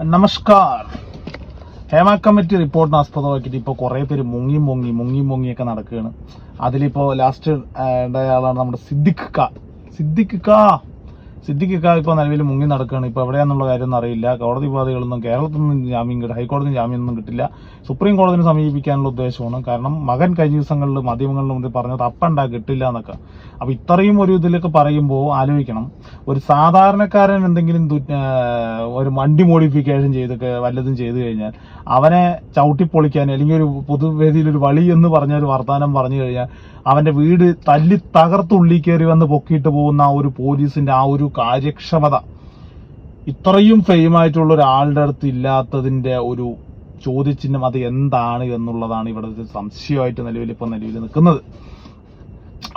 നമസ്കാർ. Hema committee റിപ്പോർട്ടിനെ ആസ്പദമാക്കിയിട്ട് ഇപ്പോൾ കുറേ പേര് മുങ്ങി മുങ്ങി മുങ്ങി മുങ്ങിയൊക്കെ നടക്കുകയാണ്. അതിലിപ്പോൾ ലാസ്റ്റ് ഉണ്ടായ ആളാണ് നമ്മുടെ സിദ്ദിഖ് ക സിദ്ദിഖ് ക സിദ്ദിഖ് ക ഇപ്പോൾ നിലവിൽ മുങ്ങി നടക്കുകയാണ് ഇപ്പോൾ എവിടെയാണെന്നുള്ള കാര്യമൊന്നും അറിയില്ല. കോടതി ഉപാധികളൊന്നും കേരളത്തിൽ നിന്നും ജാമ്യം കിട്ടും ഹൈക്കോടതി ജാമ്യമൊന്നും കിട്ടില്ല. സുപ്രീം കോടതിനെ സമീപിക്കാനുള്ള ഉദ്ദേശമാണ്. കാരണം മകൻ കഴിഞ്ഞ ദിവസങ്ങളിൽ മാധ്യമങ്ങളിൽ മുന്നിൽ പറഞ്ഞത് അപ്പണ്ടാ കിട്ടില്ല എന്നൊക്കെ. അപ്പോൾ ഇത്രയും ഒരു ഇതിലൊക്കെ പറയുമ്പോൾ ആലോചിക്കണം. ഒരു സാധാരണക്കാരൻ എന്തെങ്കിലും ഒരു വണ്ടി മോഡിഫിക്കേഷൻ ചെയ്തൊക്കെ വല്ലതും ചെയ്തു കഴിഞ്ഞാൽ അവനെ ചവിട്ടിപ്പൊളിക്കാൻ അല്ലെങ്കിൽ ഒരു പൊതുവേദിയിൽ ഒരു വളി എന്ന് പറഞ്ഞ ഒരു വർത്തമാനം പറഞ്ഞു കഴിഞ്ഞാൽ അവന്റെ വീട് തല്ലി തകർത്തുള്ളി കയറി വന്ന് പൊക്കിയിട്ട് പോകുന്ന ആ ഒരു പോലീസിന്റെ ആ ഒരു കാര്യക്ഷമത. ഇത്രയും ഫെയിമായിട്ടുള്ള ഒരാളുടെ അടുത്ത് ഇല്ലാത്തതിന്റെ ഒരു ചോദ്യചിഹ്നം അത് എന്താണ് എന്നുള്ളതാണ് ഇവിടെ ഒരു സംശയമായിട്ട് നിലവിൽ ഇപ്പം നിലവിൽ നിൽക്കുന്നത്.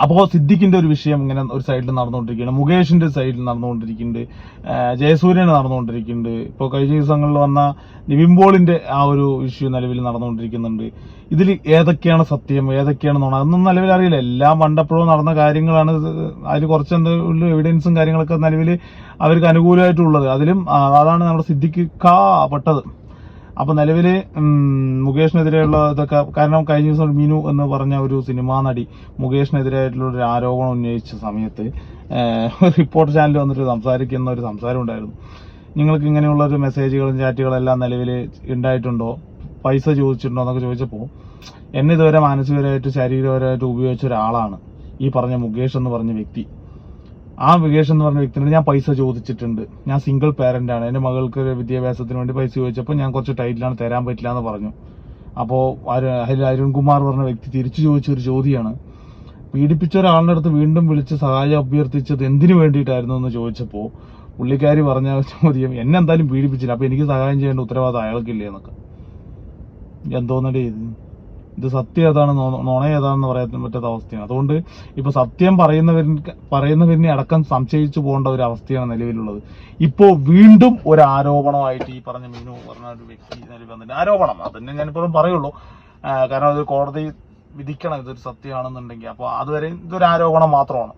അപ്പോ സിദ്ദിഖിന്റെ ഒരു വിഷയം ഇങ്ങനെ ഒരു സൈഡിൽ നടന്നുകൊണ്ടിരിക്കുകയാണ്. മുകേഷിന്റെ സൈഡിൽ നടന്നുകൊണ്ടിരിക്കുന്നുണ്ട്. ജയസൂര്യൻ നടന്നുകൊണ്ടിരിക്കുന്നുണ്ട്. ഇപ്പോൾ കഴിഞ്ഞ ദിവസങ്ങളിൽ വന്ന നിവിൻ ആ ഒരു ഇഷ്യൂ നിലവിൽ നടന്നുകൊണ്ടിരിക്കുന്നുണ്ട്. ഇതിൽ ഏതൊക്കെയാണ് സത്യം ഏതൊക്കെയാണ് നുണ? അതൊന്നും നിലവിൽ അറിയില്ല. എല്ലാം പണ്ടപ്പോഴും നടന്ന കാര്യങ്ങളാണ്. അതിൽ കുറച്ച് എന്തെങ്കിലും എവിഡൻസും കാര്യങ്ങളൊക്കെ നിലവിൽ അവർക്ക് അനുകൂലമായിട്ടുള്ളത്. അതിലും അതാണ് നമ്മുടെ സിദ്ദിഖ് കാ പെട്ടത്. അപ്പൊ നിലവിൽ ഉം, മുകേഷിനെതിരെയുള്ള ഇതൊക്കെ കാരണം കഴിഞ്ഞ ദിവസം മീനു എന്ന് പറഞ്ഞ ഒരു സിനിമാ നടി മുകേഷിനെതിരായിട്ടുള്ള ഒരു ആരോപണം ഉന്നയിച്ച സമയത്ത് റിപ്പോർട്ട് ചാനൽ വന്നിട്ട് സംസാരിക്കുന്ന ഒരു സംസാരം ഉണ്ടായിരുന്നു. നിങ്ങൾക്ക് ഇങ്ങനെയുള്ള ഒരു മെസ്സേജുകളും ചാറ്റുകളും എല്ലാം നിലവിൽ ഉണ്ടായിട്ടുണ്ടോ? പൈസ ചോദിച്ചിട്ടുണ്ടോ എന്നൊക്കെ ചോദിച്ചപ്പോൾ എന്നെ ഇതുവരെ മാനസികപരമായിട്ട് ശാരീരികപരമായിട്ട് ഉപയോഗിച്ച ഒരാളാണ് ഈ പറഞ്ഞ മുകേഷ് എന്ന് പറഞ്ഞ വ്യക്തി. ആ വികേഷ് എന്ന് പറഞ്ഞ വ്യക്തിയോട് ഞാൻ പൈസ ചോദിച്ചിട്ടുണ്ട്. ഞാൻ സിംഗിൾ പാരന്റ് ആണ്. എന്റെ മകൾക്ക് വിദ്യാഭ്യാസത്തിന് വേണ്ടി പൈസ ചോദിച്ചപ്പോൾ ഞാൻ കുറച്ച് ടൈറ്റിലാണ് തരാൻ പറ്റില്ല എന്ന് പറഞ്ഞു. അപ്പോൾ അരുൺകുമാർ പറഞ്ഞ വ്യക്തി തിരിച്ചു ചോദിച്ച ഒരു ചോദ്യമാണ് പീഡിപ്പിച്ച ഒരാളുടെ അടുത്ത് വീണ്ടും വിളിച്ച് സഹായം അഭ്യർത്ഥിച്ചത് എന്തിനു വേണ്ടിയിട്ടായിരുന്നു എന്ന് ചോദിച്ചപ്പോൾ പുള്ളിക്കാരി പറഞ്ഞ ചോദ്യം എന്നെ എന്തായാലും പീഡിപ്പിച്ചില്ല. അപ്പൊ എനിക്ക് സഹായം ചെയ്യേണ്ട ഉത്തരവാദിത്തം അയാൾക്കില്ലേ? എന്നൊക്കെ. എന്തോന്നടി ഇത്? ഇത് സത്യം ഏതാണ് നുണ ഏതാണെന്ന് പറയാൻ പറ്റാത്ത അവസ്ഥയാണ്. അതുകൊണ്ട് ഇപ്പൊ സത്യം പറയുന്നവർ പറയുന്നവരിനെ അടക്കം സംശയിച്ചു പോകേണ്ട ഒരു അവസ്ഥയാണ് നിലവിലുള്ളത്. ഇപ്പോ വീണ്ടും ഒരു ആരോപണമായിട്ട് ഈ പറഞ്ഞ മീനു പറഞ്ഞ ഒരു വ്യക്തി നിലവിൽ വന്നിട്ട് ആരോപണം അതന്നെ ഞാനിപ്പോഴും പറയുള്ളൂ. കാരണം അതൊരു കോടതി വിധിക്കണം ഇതൊരു സത്യമാണെന്നുണ്ടെങ്കിൽ. അപ്പോൾ അതുവരെ ഇതൊരു ആരോപണം മാത്രമാണ്.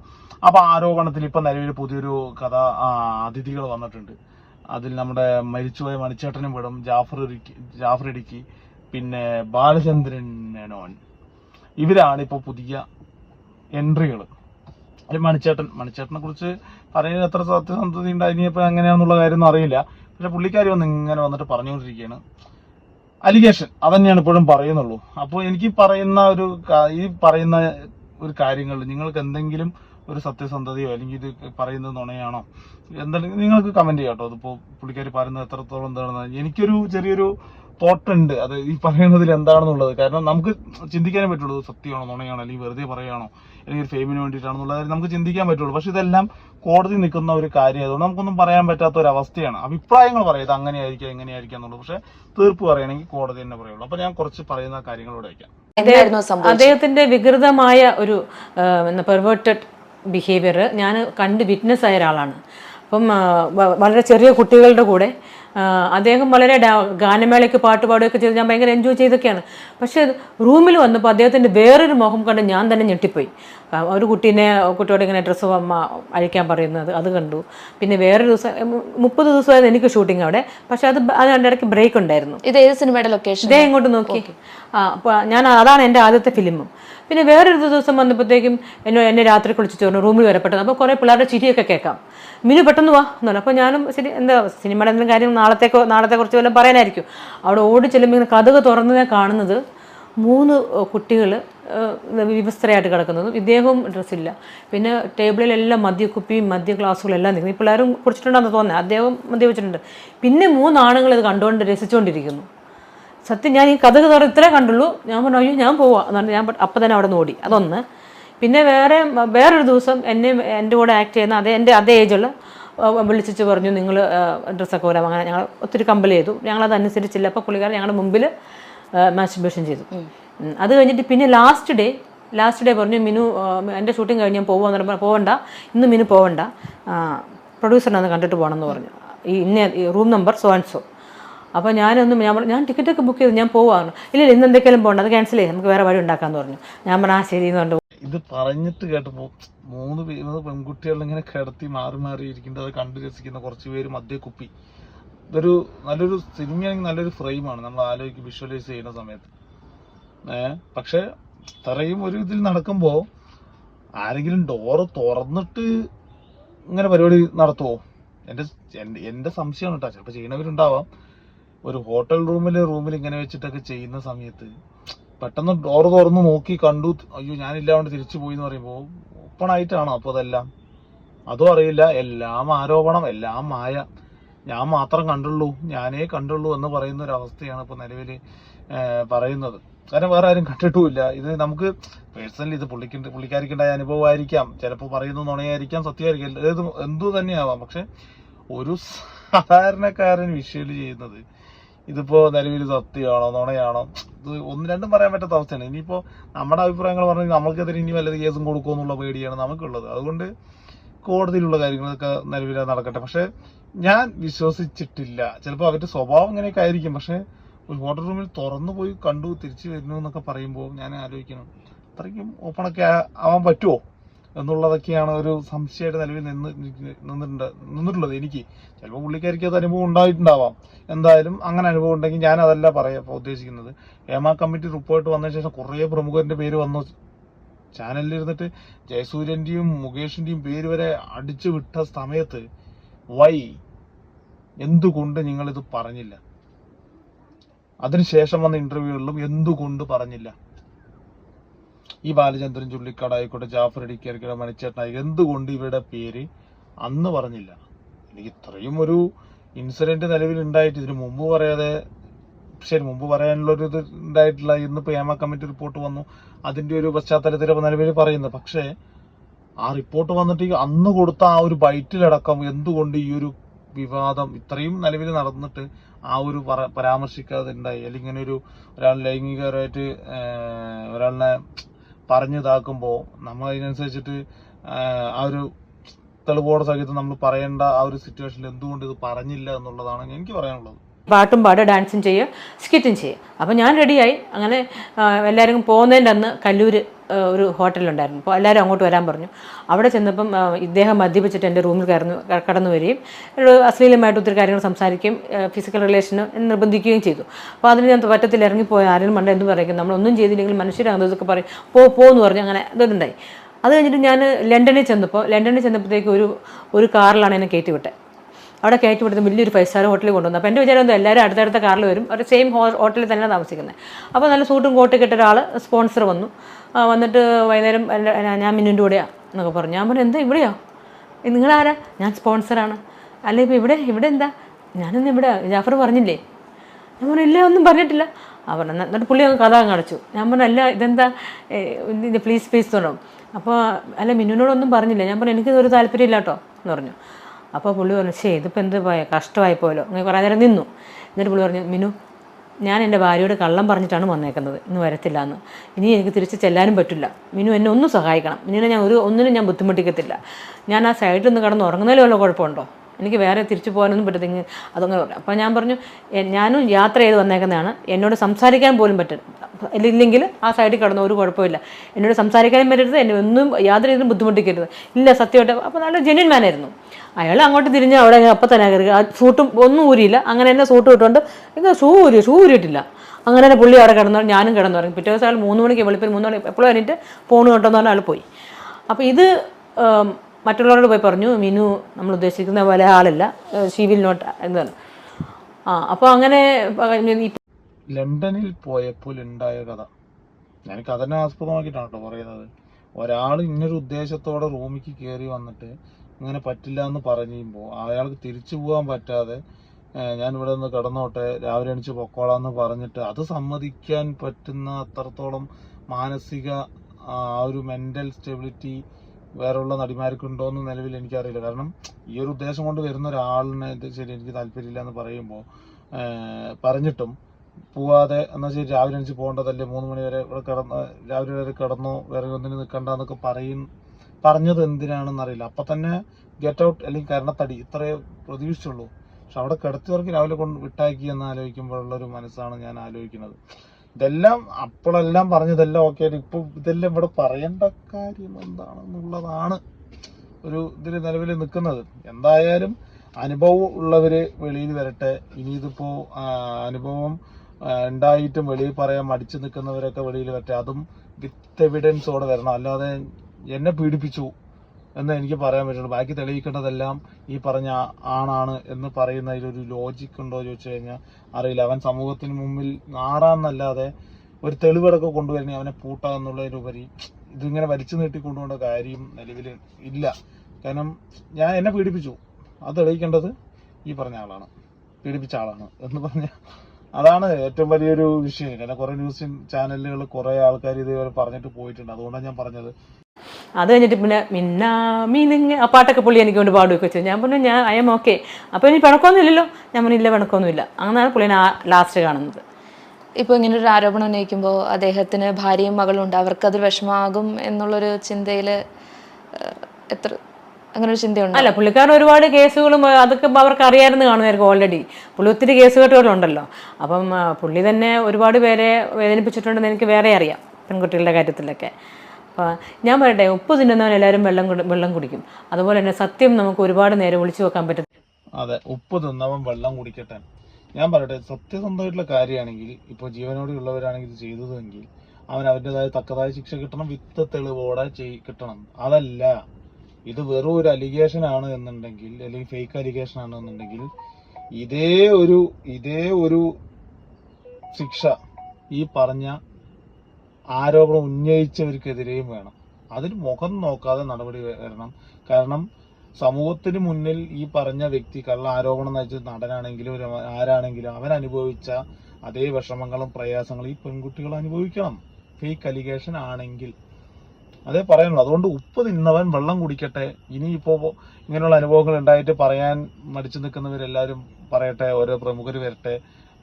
അപ്പൊ ആരോപണത്തിൽ ഇപ്പൊ നിലവിൽ പുതിയൊരു കഥ അതിഥികൾ വന്നിട്ടുണ്ട്. അതിൽ നമ്മുടെ മരിച്ചുപോയ മണിച്ചേട്ടനും വിടും ജാഫർ ജാഫർ ഇടുക്കി പിന്നെ ബാലചന്ദ്രൻ മേനോൻ. ഇവരാണ് ഇപ്പോൾ പുതിയ എൻട്രികൾ അതിൽ മണിച്ചേട്ടൻ. മണിച്ചേട്ടനെ കുറിച്ച് പറയുന്നത് എത്ര സത്യസന്ധത ഉണ്ട് ഇനിയിപ്പോൾ എങ്ങനെയാണെന്നുള്ള കാര്യമൊന്നും അറിയില്ല. പക്ഷെ പുള്ളിക്കാരി വന്ന് ഇങ്ങനെ വന്നിട്ട് പറഞ്ഞുകൊണ്ടിരിക്കുകയാണ്. അലിഗേഷൻ. അതന്നെയാണ് ഇപ്പോഴും പറയുന്നുള്ളൂ. അപ്പോൾ എനിക്ക് പറയുന്ന ഒരു ഈ പറയുന്ന ഒരു കാര്യങ്ങൾ നിങ്ങൾക്ക് എന്തെങ്കിലും ഒരു സത്യസന്ധതയോ അല്ലെങ്കിൽ ഇത് പറയുന്നത് നുണയാണോ? എന്തെങ്കിലും നിങ്ങൾക്ക് കമന്റ് ചെയ്യാം കേട്ടോ അതിപ്പോ പുള്ളിക്കാരി പറയുന്നത് എത്രത്തോളം എന്താണെന്ന്. എനിക്കൊരു ചെറിയൊരു തോട്ടുണ്ട് അത് ഈ പറയുന്നതിൽ എന്താണെന്നുള്ളത്. കാരണം നമുക്ക് ചിന്തിക്കാനേ പറ്റുള്ളൂ സത്യമാണോ നുണയാണോ അല്ലെങ്കിൽ വെറുതെ പറയുകയാണോ അല്ലെങ്കിൽ ഒരു ഫെയിമിന് വേണ്ടിയിട്ടാണെന്നുള്ളത് നമുക്ക് ചിന്തിക്കാൻ പറ്റുള്ളൂ. പക്ഷെ ഇതെല്ലാം കോടതി നിൽക്കുന്ന ഒരു കാര്യം. അതുകൊണ്ട് നമുക്കൊന്നും പറയാൻ പറ്റാത്ത ഒരു അവസ്ഥയാണ്. അഭിപ്രായങ്ങൾ പറയാം. ഇത് അങ്ങനെയായിരിക്കാം എങ്ങനെയായിരിക്കാം എന്നുള്ളത്. പക്ഷെ തീർപ്പ് പറയണമെങ്കിൽ കോടതി തന്നെ പറയുള്ളൂ. അപ്പൊ ഞാൻ കുറച്ച് പറയുന്ന കാര്യങ്ങളോട് വയ്ക്കാം. അദ്ദേഹത്തിന്റെ വികൃതമായ ഒരു പെർവേർട്ടഡ് ബിഹേവിയർ ഞാൻ കണ്ട് വിറ്റ്നസ് ആയ ഒരാളാണ്. അപ്പം വളരെ ചെറിയ കുട്ടികളുടെ കൂടെ അദ്ദേഹം വളരെ ഡാ- ഗാനമേളയ്ക്ക് പാട്ട് പാടുകയൊക്കെ ചെയ്ത്. ഞാൻ ഭയങ്കര എൻജോയ് ചെയ്തൊക്കെയാണ്. പക്ഷേ റൂമിൽ വന്നപ്പോൾ അദ്ദേഹത്തിന്റെ വേറൊരു മുഖം കണ്ട് ഞാൻ തന്നെ ഞെട്ടിപ്പോയി. ഒരു കുട്ടീനെ കുട്ടിയോട് ഇങ്ങനെ ഡ്രസ്സ് അഴിക്കാൻ പറയുന്നത് അത് കണ്ടു. പിന്നെ വേറൊരു ദിവസം മുപ്പത് ദിവസമായിരുന്നു എനിക്ക് ഷൂട്ടിംഗ് അവിടെ. പക്ഷെ അത് അതിന്റെ ഇടയ്ക്ക് ബ്രേക്ക് ഉണ്ടായിരുന്നു. ഇത് ഏത് സിനിമയുടെ ലൊക്കേഷൻ ഇതേ ഇങ്ങോട്ട് നോക്കി. ആ അപ്പോൾ ഞാൻ അതാണ് എന്റെ ആദ്യത്തെ ഫിലിമും പിന്നെ വേറൊരു ദിവസം വന്നപ്പോഴത്തേക്കും എന്നെ എന്നെ രാത്രി കുളിച്ച് ചോറിന് റൂമിൽ വരെ പെട്ടെന്ന്. അപ്പോൾ കുറേ പിള്ളേരുടെ ചിരിയൊക്കെ കേൾക്കാം. മിനു പെട്ടെന്ന് വാ എന്നല്ല അപ്പോൾ ഞാനും ശരി എന്താ സിനിമയുടെ എന്തെങ്കിലും കാര്യം നാളത്തേക്കോ നാളത്തെ കുറച്ച് വല്ലതും പറയാനായിരിക്കും. അവിടെ ഓടി ചെല്ലുമ്പോൾ കഥക് തുറന്ന് ഞാൻ കാണുന്നത് മൂന്ന് കുട്ടികൾ വിവസ്ത്രയായിട്ട് കിടക്കുന്നതും ഇദ്ദേഹവും ഡ്രസ്സില്ല പിന്നെ ടേബിളിലെല്ലാം മദ്യക്കുപ്പിയും മദ്യ ഗ്ലാസ്സുകളും എല്ലാം നിൽക്കുന്നു. ഈ പിള്ളേരും കുടിച്ചിട്ടുണ്ടെന്ന് തോന്നുന്നത് അദ്ദേഹം മദ്യപിച്ചിട്ടുണ്ട് പിന്നെ മൂന്ന് ആണുങ്ങൾ ഇത് കണ്ടുകൊണ്ട് രസിച്ചുകൊണ്ടിരിക്കുന്നു. സത്യം ഞാൻ ഈ കഥ തുറ ഇത്രേ കണ്ടുള്ളൂ. ഞാൻ പറഞ്ഞു അയ്യോ ഞാൻ പോവാം. എന്ന് പറഞ്ഞ് ഞാൻ അപ്പം തന്നെ അവിടെ നിന്ന് ഓടി. അതൊന്ന്. പിന്നെ വേറെ വേറൊരു ദിവസം എന്നെ എന്റെ കൂടെ ആക്ട് ചെയ്യുന്ന അതേ എന്റെ അതേ ഏജുള്ള വിളിച്ചിട്ട് പറഞ്ഞു നിങ്ങൾ ഡ്രസ്സൊക്കെ വരാം അങ്ങനെ ഞങ്ങൾ ഒത്തിരി കമ്പൽ ചെയ്തു. ഞങ്ങളത് അനുസരിച്ചില്ല അപ്പോൾ പുള്ളിക്കാരൻ ഞങ്ങളുടെ മുമ്പിൽ മാസ്റ്റുബേഷൻ ചെയ്തു. അത് കഴിഞ്ഞിട്ട് പിന്നെ ലാസ്റ്റ് ഡേ ലാസ്റ്റ് ഡേ പറഞ്ഞു മിനു എന്റെ ഷൂട്ടിംഗ് കഴിഞ്ഞ് ഞാൻ പോകുമെന്ന് പറഞ്ഞപ്പോൾ പോകണ്ട ഇന്ന് മിനു പോകണ്ട പ്രൊഡ്യൂസറിനെ ഒന്ന് കണ്ടിട്ട് പോകണമെന്ന് പറഞ്ഞു. ഈ ഇന്ന room number so and so അപ്പോൾ ഞാനൊന്നും ഞാൻ പറഞ്ഞു ഞാൻ ടിക്കറ്റൊക്കെ ബുക്ക് ചെയ്തു ഞാൻ പോവാണ് ഇല്ല ഇന്ന് എന്തെങ്കിലും പോകണ്ട അത് ക്യാൻസൽ ചെയ്യും നമുക്ക് വേറെ വഴി ഉണ്ടാക്കാമെന്ന് പറഞ്ഞു. ഞാൻ പറഞ്ഞു ആ ശരി എന്ന് പറഞ്ഞു ഇത് പറഞ്ഞിട്ട് കേട്ടപ്പോ മൂന്ന് പേര് പെൺകുട്ടികൾ ഇങ്ങനെ കിടത്തി മാറി മാറി ഇരിക്കുന്നത് കണ്ടു രസിക്കുന്ന കുറച്ച് പേര് മദ്യക്കുപ്പി ഇതൊരു നല്ലൊരു സിനിമയാണെങ്കിൽ നല്ലൊരു ഫ്രെയിമാണ് നമ്മൾ ആലോചിക്കും വിഷ്വലൈസ് ചെയ്യുന്ന സമയത്ത്. ഏർ പക്ഷെ ഇത്രയും ഒരു ഇതിൽ നടക്കുമ്പോൾ ആരെങ്കിലും ഡോറ് തുറന്നിട്ട് ഇങ്ങനെ പരിപാടി നടത്തുമോ എന്റെ എന്റെ സംശയമാണ് കേട്ടോ ചിലപ്പോൾ ചെയ്യണവരുണ്ടാവാം. ഒരു ഹോട്ടൽ റൂമിൽ റൂമിൽ ഇങ്ങനെ വെച്ചിട്ടൊക്കെ ചെയ്യുന്ന സമയത്ത് പെട്ടെന്ന് ഡോർ തുറന്ന് നോക്കി കണ്ടു. അയ്യോ ഞാനില്ലാണ്ട് തിരിച്ചു പോയി എന്ന് പറയുമ്പോൾ ഓപ്പൺ ആയിട്ടാണോ അപ്പോൾ അതെല്ലാം? അതും അറിയില്ല. എല്ലാം ആരോപണം എല്ലാം മായ. ഞാൻ മാത്രം കണ്ടുള്ളൂ. ഞാനേ കണ്ടുള്ളൂ എന്ന് പറയുന്ന ഒരു അവസ്ഥയാണ് ഇപ്പോൾ നിലവിൽ പറയുന്നത്. കാരണം വേറെ ആരും കണ്ടിട്ടുമില്ല. ഇത് നമുക്ക് പേഴ്സണലി ഇത് പുള്ളിക്ക് പുള്ളിക്കാരിക്കുണ്ടായ അനുഭവമായിരിക്കാം. ചിലപ്പോൾ പറയുന്ന നുണയായിരിക്കാം സത്യമായിരിക്കാം. ഏത് എന്തു തന്നെയാവാം പക്ഷെ ഒരു സാധാരണക്കാരൻ വിഷ്വൽ ചെയ്യുന്നത് ഇതിപ്പോ നിലവിൽ സത്യമാണോ നുണയാണോ? ഇത് ഒന്ന് രണ്ടും പറയാൻ പറ്റാത്ത അവസ്ഥയാണ്. ഇനിയിപ്പോ നമ്മുടെ അഭിപ്രായങ്ങൾ പറഞ്ഞാൽ നമ്മൾക്കെതിരെ ഇനി വല്ലത് കേസും കൊടുക്കുമോ എന്നുള്ള പേടിയാണ് നമുക്കുള്ളത്. അതുകൊണ്ട് കോടതിയിലുള്ള കാര്യങ്ങളൊക്കെ നിലവിൽ നടക്കട്ടെ. പക്ഷെ ഞാൻ വിശ്വസിച്ചിട്ടില്ല. ചിലപ്പോൾ അവരുടെ സ്വഭാവം ഇങ്ങനെയൊക്കെ ആയിരിക്കും. പക്ഷെ ഒരു ഹോട്ടൽ റൂമിൽ തുറന്നു പോയി കണ്ടു തിരിച്ചു വരുന്നു എന്നൊക്കെ പറയുമ്പോൾ ഞാൻ ആലോചിക്കണം. അത്രയ്ക്കും ഓപ്പണൊക്കെ ആവാൻ പറ്റുമോ എന്നുള്ളതൊക്കെയാണ് ഒരു സംശയമായിട്ട് നിലവിൽ നിന്ന് നിന്നിട്ടുണ്ട് നിന്നിട്ടുള്ളത്. എനിക്ക് ചിലപ്പോൾ പുള്ളിക്കാരിക്ക് അത് അനുഭവം ഉണ്ടായിട്ടുണ്ടാവാം. എന്തായാലും അങ്ങനെ അനുഭവം ഉണ്ടെങ്കിൽ ഞാൻ അതല്ല പറയാ ഉദ്ദേശിക്കുന്നത്. ഹേമ കമ്മിറ്റി റിപ്പോർട്ട് വന്നതിന് ശേഷം കുറേ പ്രമുഖരുടെ പേര് വന്നു. ചാനലിൽ ഇരുന്നിട്ട് ജയസൂര്യന്റെയും മുകേഷിന്റെയും പേര് വരെ അടിച്ചു വിട്ട സമയത്ത് വൈ എന്തുകൊണ്ട് നിങ്ങളിത് പറഞ്ഞില്ല? അതിനുശേഷം വന്ന ഇന്റർവ്യൂകളിലും എന്തുകൊണ്ട് പറഞ്ഞില്ല? ഈ ബാലചന്ദ്രൻ ചുള്ളിക്കാട് ആയിക്കോട്ടെ ജാഫർ ഇടിക്കാരിക്കോട്ടെ മണിച്ചേട്ടനായി എന്തുകൊണ്ട് ഇവരുടെ പേര് അന്ന് പറഞ്ഞില്ല? എനിക്ക് ഇത്രയും ഒരു ഇൻസിഡന്റ് നിലവിൽ ഉണ്ടായിട്ട് ഇതിനു മുമ്പ് പറയാതെ ശരി മുമ്പ് പറയാനുള്ള ഒരു ഇത് ഉണ്ടായിട്ടില്ല ഇന്നിപ്പോ ഏമ കമ്മിറ്റി റിപ്പോർട്ട് വന്നു. അതിന്റെ ഒരു പശ്ചാത്തലത്തിൽ നിലവിൽ പറയുന്നത് പക്ഷേ ആ റിപ്പോർട്ട് വന്നിട്ട് അന്ന് കൊടുത്ത ആ ഒരു ബൈറ്റിലടക്കം എന്തുകൊണ്ട് ഈ ഒരു വിവാദം ഇത്രയും നിലവിൽ നടന്നിട്ട് ആ ഒരു പരാമർശിക്കാതെ ഉണ്ടായി? അല്ലെങ്കിൽ ഇങ്ങനെ ഒരു ഒരാൾ ലൈംഗികപരമായിട്ട് ഒരാളിനെ പറഞ്ഞിതാക്കുമ്പോൾ നമ്മൾ അതിനനുസരിച്ചിട്ട് ആ ഒരു തെളിവോടെ സഹിതം നമ്മൾ പറയേണ്ട ആ ഒരു സിറ്റുവേഷനിൽ എന്തുകൊണ്ട് ഇത് പറഞ്ഞില്ല എന്നുള്ളതാണ് എനിക്ക് പറയാനുള്ളത്. പാട്ടും പാടുക ഡാൻസും ചെയ്യുക സ്കിറ്റും ചെയ്യുക. അപ്പോൾ ഞാൻ റെഡിയായി. അങ്ങനെ എല്ലാവരും പോകുന്നതിന്റെ അന്ന് കല്ലൂർ ഒരു ഹോട്ടലുണ്ടായിരുന്നു അപ്പോൾ എല്ലാവരും അങ്ങോട്ട് വരാൻ പറഞ്ഞു. അവിടെ ചെന്നപ്പം ഇദ്ദേഹം മദ്യപിച്ചിട്ട് എന്റെ റൂമിൽ കയറുന്നു കടന്നു വരികയും ഒരു അശ്ലീലമായിട്ട് ഒത്തിരി കാര്യങ്ങൾ സംസാരിക്കുകയും ഫിസിക്കൽ റിലേഷന് നിർബന്ധിക്കുകയും ചെയ്തു. അപ്പോൾ അതിന് ഞാൻ പറ്റത്തിൽ ഇറങ്ങിപ്പോയ. ആരെങ്കിലും മണ്ട എന്ത് പറയും? നമ്മളൊന്നും ചെയ്തില്ലെങ്കിൽ മനുഷ്യരാകുന്നതൊക്കെ പറയും പോ പോന്ന് പറഞ്ഞു. അങ്ങനെ ഇതുണ്ടായി അത് കഴിഞ്ഞിട്ട് ഞാൻ ലണ്ടനിൽ ചെന്നപ്പോൾ ലണ്ടനിൽ ചെന്നപ്പോഴത്തേക്ക് ഒരു ഒരു കാറിലാണ് എന്നെ കയറ്റി വിട്ടത്. അവിടെ കയറ്റി വിടുന്ന വലിയൊരു ഫൈവ് സ്റ്റാർ ഹോട്ടലിൽ കൊണ്ടുവന്നു. അപ്പോൾ എന്റെ വിചാരം എന്താ എല്ലാവരും അടുത്തടുത്ത കാറിൽ വരും. അവർ സെയിം ഹോട്ടലിൽ തന്നെ താമസിക്കുന്നത്. അപ്പോൾ നല്ല സൂട്ടും കോട്ടും കിട്ടിയ ഒരാൾ സ്പോൺസർ വന്നു. വന്നിട്ട് വൈകുന്നേരം ഞാൻ- മിന്നിന്റെ കൂടെയാണ് എന്നൊക്കെ പറഞ്ഞു. ഞാൻ പറഞ്ഞു എന്താ ഇവിടെയോ? "ഏ, നിങ്ങളാരാ? ഞാൻ സ്പോൺസറാണ് അല്ല ഇപ്പോൾ ഇവിടെ ഇവിടെ എന്താ? ഞാനിന്ന് ഇവിടെ ജാഫർ പറഞ്ഞില്ലേ? ഞാൻ പറഞ്ഞു ഇല്ല ഒന്നും പറഞ്ഞിട്ടില്ല. അവർ എന്നിട്ട് പുള്ളി അങ്ങ് കഥ അങ്ങ് അടച്ചു. ഞാൻ പറഞ്ഞു അല്ല ഇതെന്താ? പ്ലീസ് പ്ലീസ് തുടങ്ങും അപ്പോൾ അല്ല മിന്നുനോടൊന്നും പറഞ്ഞില്ല. ഞാൻ പറഞ്ഞു എനിക്കിതൊരു താല്പര്യമില്ല കേട്ടോ എന്ന് പറഞ്ഞു. അപ്പോൾ പുള്ളി പറഞ്ഞു ശേ ഇതിപ്പോൾ എന്ത് പോയ കഷ്ടമായി പോയല്ലോ. അങ്ങനെ കുറേ നേരം നിന്നു. എന്നിട്ട് പുള്ളി പറഞ്ഞു മിനു ഞാൻ എന്റെ ഭാര്യയോട് കള്ളം പറഞ്ഞിട്ടാണ് വന്നേക്കുന്നത്. ഇന്ന് വരത്തില്ല എന്ന് ഇനി എനിക്ക് തിരിച്ച് ചെല്ലാനും പറ്റില്ല. മിനു എന്നെ ഒന്നും സഹായിക്കണം. മിനുവിനെ ഞാൻ ഒരു ഒന്നിനും ഞാൻ ബുദ്ധിമുട്ടിക്കത്തില്ല. ഞാൻ ആ സൈഡിൽ നിന്ന് കിടന്ന് ഉറങ്ങുന്നതിലും വല്ല കുഴപ്പമുണ്ടോ? എനിക്ക് വേറെ തിരിച്ചു പോകാനൊന്നും പറ്റത്തില്ല. അതങ്ങനെ പറഞ്ഞു. അപ്പോൾ ഞാൻ പറഞ്ഞു ഞാനും യാത്ര ചെയ്ത് വന്നേക്കുന്നതാണ്. എന്നോട് സംസാരിക്കാൻ പോലും പറ്റില്ല ഇല്ലെങ്കിൽ ആ സൈഡിൽ കിടന്നു ഒരു കുഴപ്പമില്ല. എന്നോട് സംസാരിക്കാനും പറ്റരുത്. എന്നെ ഒന്നും യാതൊരു രീതിയിലും ബുദ്ധിമുട്ടിക്കരുത്. ഇല്ല സത്യമായിട്ട്. അപ്പോൾ നല്ല ജെന്യൻ മാനായിരുന്നു അയാൾ അങ്ങോട്ട് തിരിഞ്ഞ് അവിടെ അപ്പം തന്നെ കയറി. ആ സൂട്ടും ഒന്നും ഊരിയില്ല. അങ്ങനെ തന്നെ സൂട്ട് ഇട്ടുകൊണ്ട് ഇത് ഷൂ ഊരി ഷൂ ഊരിയിട്ടില്ല. അങ്ങനെ തന്നെ പുള്ളി അവിടെ കിടന്നു ഞാനും കിടന്നു തുടങ്ങി പിറ്റേ ദിവസം അയാൾ മൂന്ന് മണിക്ക് വെളുപ്പിൽ മൂന്ന് മണി എപ്പോഴും കഴിഞ്ഞിട്ട് ഫോൺ എന്ന് പറഞ്ഞാൽ അയാൾ പോയി. അപ്പോൾ ഇത് മറ്റുള്ളവരോട് പോയി പറഞ്ഞു മിനു നമ്മൾ ഉദ്ദേശിക്കുന്ന പോലെ ആളല്ല. ഷീ വിൽ നോട്ട് എന്താണ് ആ അപ്പോൾ അങ്ങനെ ലണ്ടനിൽ പോയപ്പോൾ ഉണ്ടായ കഥ. ഞാൻ കഥനെ ആസ്പദമാക്കിയിട്ടാണ് കേട്ടോ പറയുന്നത്. ഒരാൾ ഇന്നൊരു ഉദ്ദേശത്തോടെ റൂമിക്ക് കയറി വന്നിട്ട് ഇങ്ങനെ പറ്റില്ല എന്ന് പറയുമ്പോൾ അയാൾക്ക് തിരിച്ചു പോകാൻ പറ്റാതെ ഞാൻ ഇവിടെ നിന്ന് കിടന്നോട്ടെ രാവിലെ എണിച്ച് പൊക്കോളാന്ന് പറഞ്ഞിട്ട് അത് സമ്മതിക്കാൻ പറ്റുന്ന അത്രത്തോളം മാനസിക ആ ഒരു മെന്റൽ സ്റ്റെബിലിറ്റി വേറെയുള്ള നടിമാർക്കുണ്ടോ എന്ന് നിലവിൽ എനിക്കറിയില്ല. കാരണം ഈ ഒരു ഉദ്ദേശം കൊണ്ട് വരുന്ന ഒരാളിനെ ഇത് ശരി എനിക്ക് താല്പര്യമില്ല എന്ന് പറയുമ്പോൾ പറഞ്ഞിട്ടും പോവാതെ എന്നാ ശരി രാവിലെ എണിച്ച് പോകേണ്ടതല്ലേ മൂന്ന് മണി വരെ കിടന്ന് രാവിലെ വരെ കിടന്നോ വേറെ ഒന്നിന് നിൽക്കണ്ട എന്നൊക്കെ പറയും പറഞ്ഞത് എന്തിനാണെന്ന് അറിയില്ല. അപ്പൊ തന്നെ ഗെറ്റ് ഔട്ട് അല്ലെങ്കിൽ കരണത്തടി ഇത്രയേ പ്രതീക്ഷിച്ചുള്ളൂ. പക്ഷെ അവിടെ കിടത്തിയവർക്ക് രാവിലെ കൊണ്ട് വിട്ടാക്കി എന്ന് ആലോചിക്കുമ്പോഴുള്ള ഒരു മനസ്സാണ് ഞാൻ ആലോചിക്കുന്നത്. ഇതെല്ലാം അപ്പോഴെല്ലാം പറഞ്ഞതെല്ലാം ഓക്കെ ഇപ്പൊ ഇതെല്ലാം ഇവിടെ പറയേണ്ട കാര്യം എന്താണെന്നുള്ളതാണ് ഒരു ഇതിൽ നിലവിൽ നിൽക്കുന്നത്. എന്തായാലും അനുഭവം ഉള്ളവര് വെളിയിൽ വരട്ടെ. ഇനി ഇതിപ്പോ അനുഭവം ഉണ്ടായിട്ടും വെളിയിൽ പറയാൻ മടിച്ചു നിൽക്കുന്നവരൊക്കെ വെളിയിൽ വരട്ടെ. അതും വിത്ത് എവിഡൻസോടെ വരണം. അല്ലാതെ എന്നെ പീഡിപ്പിച്ചു. എന്ന് എനിക്ക് പറയാൻ പറ്റുള്ളൂ. ബാക്കി തെളിയിക്കേണ്ടതെല്ലാം ഈ പറഞ്ഞ ആണാണ് എന്ന് പറയുന്നതിലൊരു ലോജിക് ഉണ്ടോ ചോദിച്ചു കഴിഞ്ഞാൽ അറിയില്ല. അവൻ സമൂഹത്തിന് മുമ്പിൽ നാറാന്നല്ലാതെ ഒരു തെളിവടക്കം കൊണ്ടുവരണേ അവനെ പൂട്ടാ എന്നുള്ളതിലുപരി ഇതിങ്ങനെ വലിച്ചു നീട്ടി കൊണ്ടുപോകേണ്ട കാര്യം നിലവിൽ ഇല്ല. കാരണം ഞാൻ എന്നെ പീഡിപ്പിച്ചു. അത് തെളിയിക്കേണ്ടത് ഈ പറഞ്ഞ ആളാണ്. പീഡിപ്പിച്ച ആളാണ് എന്ന് പറഞ്ഞ അതാണ് ഏറ്റവും വലിയൊരു വിഷയം. കാരണം കുറെ ന്യൂസ് ചാനലുകൾ കുറെ ആൾക്കാർ ഇതേപോലെ പറഞ്ഞിട്ട് പോയിട്ടുണ്ട്. അതുകൊണ്ടാണ് ഞാൻ പറഞ്ഞത്. അത് കഴിഞ്ഞിട്ട് പിന്നെ മിന്നാ മീനിങ് ആ പാട്ടൊക്കെ പുള്ളി എനിക്ക് കൊണ്ട് പാടുകയൊക്കെ വെച്ചു ഞാൻ പറഞ്ഞു ഞാൻ ഐ എം ഓക്കെ അപ്പോൾ ഇനി പിണക്കമൊന്നും ഇല്ലല്ലോ. ഞാൻ പറഞ്ഞു ഇല്ല പിണക്കമൊന്നുമില്ല അങ്ങനെയാണ് പുള്ളിനെ ലാസ്റ്റ് കാണുന്നത്. ഇപ്പോൾ ഇങ്ങനെ ഒരു ആരോപണം ഉന്നയിക്കുമ്പോൾ അദ്ദേഹത്തിന് ഭാര്യയും മകളും ഉണ്ട്. അവർക്കത് വിഷമാകും എന്നുള്ളൊരു ചിന്തയിൽ എത്ര അങ്ങനെ ഒരു ചിന്തയുണ്ട്? അല്ല പുള്ളിക്കാരൻ ഒരുപാട് കേസുകളും അതൊക്കെ അവർക്ക് അറിയാമെന്ന് കാണുമായിരിക്കും ഓൾറെഡി പുള്ളി ഒത്തിരി കേസ് കേട്ടുകളുണ്ടല്ലോ. അപ്പം പുള്ളി തന്നെ ഒരുപാട് പേരെ വേദനിപ്പിച്ചിട്ടുണ്ടെന്ന് എനിക്ക് വേറെ അറിയാം പെൺകുട്ടികളുടെ കാര്യത്തിലൊക്കെ. ഞാൻ പറയട്ടെ ഉപ്പ് തിന്നുന്നവൻ എല്ലാവരും വെള്ളം വെള്ളം കുടിക്കും. അതുപോലെ തന്നെ സത്യം നമുക്ക് ഒരുപാട് നേരം ഒളിച്ചു വെക്കാൻ പറ്റും അതെ ഉപ്പ് തിന്നവൻ വെള്ളം കുടിക്കട്ടെ. ഞാൻ പറയട്ടെ സത്യസന്ധമായിട്ടുള്ള കാര്യമാണെങ്കിൽ ഇപ്പോൾ ജീവനോടെ ഉള്ളവരാണെങ്കിൽ ഇത് ചെയ്തതെങ്കിൽ അവൻ അവന്റെതായ തക്കതായ ശിക്ഷ കിട്ടണം വിത്ത് തെളിവോടെ ചെയ് കിട്ടണം. അതല്ല ഇത് വെറും ഒരു അലിഗേഷൻ ആണ് എന്നുണ്ടെങ്കിൽ അല്ലെങ്കിൽ ഫേക്ക് അലിഗേഷൻ ആണ് എന്നുണ്ടെങ്കിൽ ഇതേ ഒരു ഇതേ ഒരു ശിക്ഷ ഈ പറഞ്ഞ ആരോപണം ഉന്നയിച്ചവർക്കെതിരെയും വേണം. അതിന് മുഖം നോക്കാതെ നടപടി വരണം. കാരണം സമൂഹത്തിന് മുന്നിൽ ഈ പറഞ്ഞ വ്യക്തി കള്ള ആരോപണം നയിച്ച നടനാണെങ്കിലും ആരാണെങ്കിലും അവൻ അനുഭവിച്ച അതേ വിഷമങ്ങളും പ്രയാസങ്ങളും ഈ പെൺകുട്ടികൾ അനുഭവിക്കണം. ഫേക്ക് അലിഗേഷൻ ആണെങ്കിൽ. അതേ പറയാനുള്ളൂ അതുകൊണ്ട് ഉപ്പ് തിന്നവൻ വെള്ളം കുടിക്കട്ടെ. ഇനിയിപ്പോ ഇങ്ങനെയുള്ള അനുഭവങ്ങൾ ഉണ്ടായിട്ട് പറയാൻ മടിച്ചു നിൽക്കുന്നവരെല്ലാവരും പറയട്ടെ ഓരോ പ്രമുഖർ വരട്ടെ.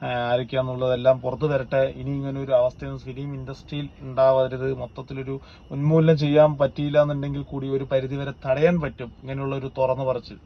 ആ, ആരൊക്കെയാന്നുള്ളതെല്ലാം പുറത്തു വരട്ടെ. ഇനി ഇങ്ങനെ ഒരു അവസ്ഥയൊന്നും ഫിലിം ഇൻഡസ്ട്രിയിൽ ഉണ്ടാവരുത്. മൊത്തത്തിലൊരു ഉന്മൂലനം ചെയ്യാൻ പറ്റിയില്ല എന്നുണ്ടെങ്കിൽ കൂടി ഒരു പരിധിവരെ തടയാൻ പറ്റും. ഇങ്ങനെയുള്ള ഒരു തുറന്നു പറച്ചിൽ.